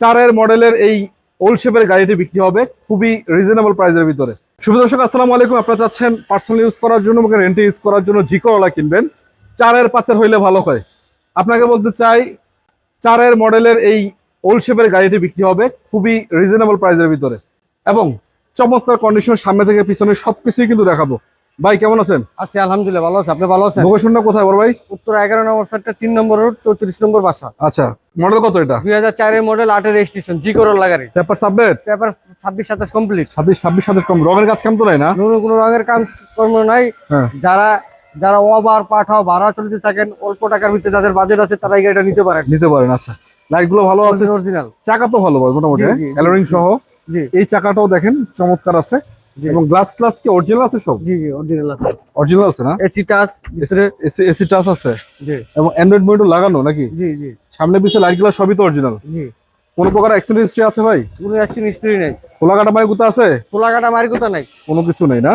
চারের মডেলের এই ওল্ড শেপের গাড়িটি বিক্রি হবে খুবই রিজনেবল প্রাইসের ভিতরে। শুভ দর্শক, আসসালামু আলাইকুম। আপনারা চাচ্ছেন পার্সোনাল ইউজ করার জন্য আমাকে রেন্টে ইউজ করার জন্য জিকোলা কিনবেন। চারের পাঁচের হইলে ভালো হয়। আপনাকে বলতে চাই, চারের মডেলের এই ওল্ড শেপের গাড়িটি বিক্রি হবে খুবই রিজনেবল প্রাইসের ভিতরে। এবং চমৎকার কন্ডিশন সামনে থেকে পিছনে সবকিছুই কিন্তু দেখাবো। ভাই কেমন আছেন? আছি আলহামদুলিল্লাহ ভালো আছে। আপনি ভালো আছেন? লোকেশনটা কোথায় বড় ভাই? উত্তর এগারো নম্বর সেক্টর তিন নম্বর রোড চৌত্রিশ নম্বর বাসা। আচ্ছা মডেল কত এটা? দুই হাজার চারের মডেল আটের রেজিস্ট্রেশন জি করোল লাগারি। পেপার সাবমিট পেপার ছাব্বিশ সাতাশ কমপ্লিট ছাব্বিশ ছাব্বিশ সাতের কম রঙের কাজ কেমন তো নাই না? কোনো কোনো রঙের কাম কর্ম নাই। হ্যাঁ। যারা যারা ওভার পাঠাও ভাড়া চলতে থাকেন অল্প টাকার ভিতরে যাদের বাজেট আছে তারা গাড়িটা নিতে পারেন। নিতে পারেন আচ্ছা। লাইটগুলো ভালো আছে? অরিজিনাল চাকা তো ভালো ভাই মোটামুটি জি, হ্যাঁ? অ্যালোরিং সহ। জি। এই চাকাটাও দেখেন চমৎকার আছে। এবং গ্লাস গ্লাস কি অরিজিনাল আছে সব? জি জি অরিজিনাল আছে। অরিজিনাল আছে না? এসি টাচ ভিতরে এসি এসি টাচ আছে? জি। এবং অ্যান্ড্রয়েড লাগানো নাকি? জি জি। সামনে পিছে লাইটগুলো সবই তো অরিজিনাল জি। কোনো প্রকার অ্যাক্সিডেন্ট হিস্ট্রি আছে ভাই? কোনো অ্যাকশন হিস্ট্রি নেই। আছে? কোথা নাই। কোনো কিছু নেই না?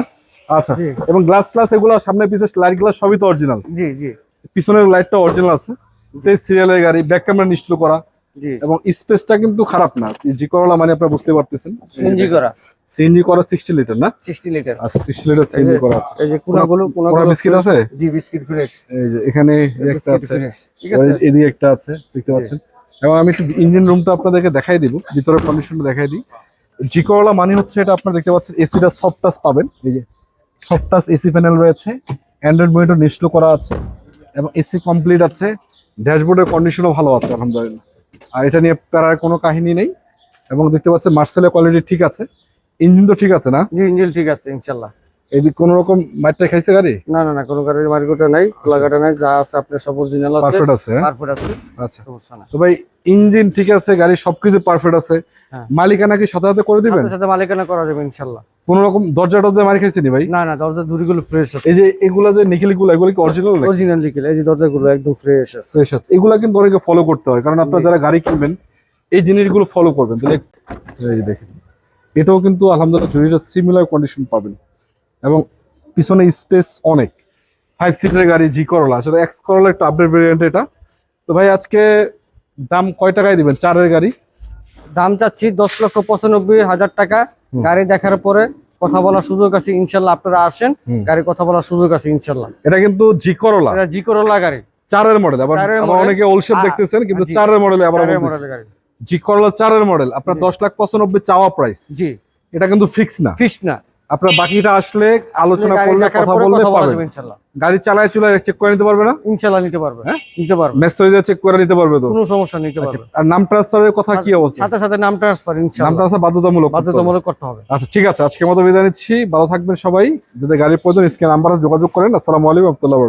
আচ্ছা। এবং গ্লাস গ্লাস এগুলো সামনে পিছে লাইটগুলো সবই তো অরিজিনাল জি জি। পিছনের লাইটটা অরিজিনাল আছে। সেই সিরিয়ালের গাড়ি ব্যাক ক্যামেরা নিশ্চিত করা। জি। এবং স্পেসটা কিন্তু খারাপ না। জি করলা মানে আপনারা বুঝতে পারতেছেন। সিএনজি করা। সিএনজি করা সিক্সটি লিটার না? সিক্সটি লিটার আচ্ছা সিক্সটি লিটার সিএনজি করা আছে। এই যে কোনাগুলো কোনাগুলো বিস্কিট আছে? জি বিস্কিট ফ্রেশ এই যে এখানে একটা আছে। ঠিক আছে? এদিকে একটা আছে দেখতে পাচ্ছেন। এবং আমি একটু ইঞ্জিন রুমটা আপনাদেরকে দেখাই দিব ভিতরের কন্ডিশনটা দেখাই দিই। জি করলা মানে হচ্ছে এটা আপনারা দেখতে পাচ্ছেন এসিটা সফট টাচ পাবেন। এই যে সফট টাচ এসি প্যানেল রয়েছে অ্যান্ড্রয়েড মনিটর নিশ্চিত করা আছে এবং এসি কমপ্লিট আছে। ড্যাশবোর্ডের কন্ডিশনও ভালো আছে আলহামদুলিল্লাহ। আর এটা নিয়ে প্যারার কোনো কাহিনী নেই। এবং দেখতে পাচ্ছেন মার্সেলের কোয়ালিটি ঠিক আছে। ইঞ্জিন তো ঠিক আছে না? জি ইঞ্জিন ঠিক আছে ইনশাল্লাহ এদিক কোনো রকম মাইটটা খাইছে গাড়ি? না না না কোনো গাড়ির মার্কেটে নাই খোলাঘাটা নাই যা আছে আপনার সব অরিজিনাল আছে। পারফেক্ট আছে হ্যাঁ? পারফেক্ট আছে আচ্ছা। সমস্যা না তো ভাই ইঞ্জিন ঠিক আছে গাড়ি সবকিছু পারফেক্ট আছে। হ্যাঁ। মালিকানা কি সাথে সাথে করে দিবেন? সাথে সাথে মালিকানা করা যাবে ইনশাল্লাহ কোন রকম দরজা টরজা মারি খাইছি নি ভাই? না না দরজা দুরিগুলো ফ্রেশ আছে। এই যে এগুলা যে নিখিলগুলো এগুলো কি অরিজিনাল অরিজিনাল লিখে এই যে দরজাগুলো একদম ফ্রেশ আছে। ফ্রেশ আছে। এগুলা কিন্তু অনেকে ফলো করতে হয় কারণ আপনারা যারা গাড়ি কিনবেন এই জিনিসগুলো ফলো করবেন। তাহলে এই দেখেন। এটাও কিন্তু আলহামদুলিল্লাহ জরিটা সিমিলার কন্ডিশন পাবেন। এবং পিছনে স্পেস অনেক। ফাইভ সিটের গাড়ি জি করলা আসলে এক্স করলা একটু আপডেট ভেরিয়েন্ট এটা। তো ভাই আজকে দাম কয় টাকায় দিবেন? চারের গাড়ি। দাম চাচ্ছি দশ লক্ষ পঁচানব্বই হাজার টাকা। গাড়ি দেখার পরে কথা বলার সুযোগ আছে ইনশাল্লাহ আপনারা আসেন। গাড়ি কথা বলার সুযোগ আছে ইনশাল্লাহ। এটা কিন্তু জি করলা এটা জি করোলা গাড়ি। চারের মডেল আবার অনেকে ওলশেপ আ- দেখতেছেন কিন্তু চারের মডেলে আবার। মডেলের গাড়ি। জি করলা চারের মডেল আপনার দশ লাখ পঁচানব্বই চাওয়া প্রাইস জি। এটা কিন্তু ফিক্স না। ফিক্স না। আপনার বাকিটা আসলে আলোচনা করলে কথা বললে কথা বলা ইনশাল্লাহ। গাড়ি চালায় চুলায় চেক করে নিতে পারবে না? ইনশাল্লাহ নিতে পারবে। হ্যাঁ? নিতে পারবে। মেসেজ চেক করে নিতে পারবে তো? কোনো সমস্যা নিতে পারবে। আর নাম ট্রান্সফারের কথা কি অবস্থা? সাথে সাথে নাম ট্রান্সফার নাম ট্রান্সফার বাধ্যতামূলক বাধ্যতামূলক করতে হবে। আচ্ছা ঠিক আছে। আজকে মতো বিদায় নিচ্ছি। ভালো থাকবেন সবাই। যদি গাড়ির প্রয়োজন নাম্বারে যোগাযোগ করেন। আসসালামু আলাইকুম রহমতুল্লাহ